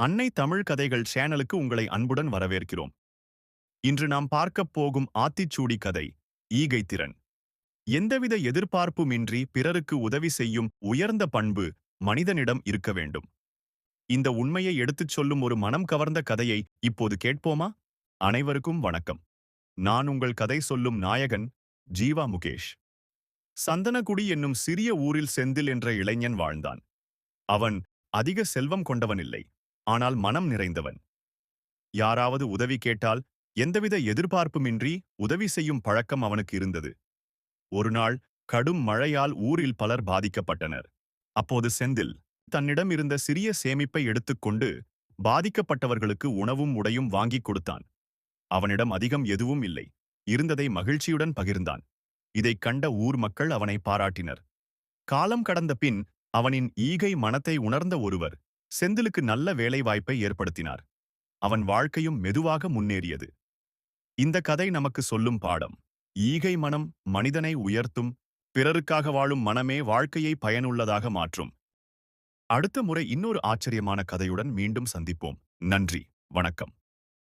அன்னை தமிழ் கதைகள் சேனலுக்கு உங்களை அன்புடன் வரவேற்கிறோம். இன்று நாம் பார்க்கப் போகும் ஆத்திச்சூடி கதை ஈகை திறன். எந்தவித எதிர்பார்ப்புமின்றி பிறருக்கு உதவி செய்யும் உயர்ந்த பண்பு மனிதனிடம் இருக்க வேண்டும். இந்த உண்மையை எடுத்துச் சொல்லும் ஒரு மனம் கவர்ந்த கதையை இப்போது கேட்போமா? அனைவருக்கும் வணக்கம். நான் உங்கள் கதை சொல்லும் நாயகன் ஜீவா முகேஷ். சந்தனகுடி என்னும் சிறிய ஊரில் செந்தில் என்ற இளைஞன் வாழ்ந்தான். அவன் அதிக செல்வம் கொண்டவனில்லை ஆனால் மனம் நிறைந்தவன். யாராவது உதவி கேட்டால் எந்தவித எதிர்பார்ப்புமின்றி உதவி செய்யும் பழக்கம் அவனுக்கு இருந்தது. ஒருநாள் கடும் மழையால் ஊரில் பலர் பாதிக்கப்பட்டனர். அப்போது செந்தில் தன்னிடம் இருந்த சிறிய சேமிப்பை எடுத்துக்கொண்டு பாதிக்கப்பட்டவர்களுக்கு உணவும் உடையும் வாங்கிக் கொடுத்தான். அவனிடம் அதிகம் எதுவும் இல்லை. இருந்ததை மகிழ்ச்சியுடன் பகிர்ந்தான். இதைக் கண்ட ஊர் மக்கள் அவனை பாராட்டினர். காலம் கடந்த பின் அவனின் ஈகை மனத்தை உணர்ந்த ஒருவர் செந்திலுக்கு நல்ல வேலைவாய்ப்பை ஏற்படுத்தினார். அவன் வாழ்க்கையும் மெதுவாக முன்னேறியது. இந்த கதை நமக்கு சொல்லும் பாடம் ஈகை மனம் மனிதனை உயர்த்தும் பிறருக்காக வாழும் மனமே வாழ்க்கையை பயனுள்ளதாக மாற்றும். அடுத்த முறை இன்னொரு ஆச்சரியமான கதையுடன் மீண்டும் சந்திப்போம். நன்றி வணக்கம்.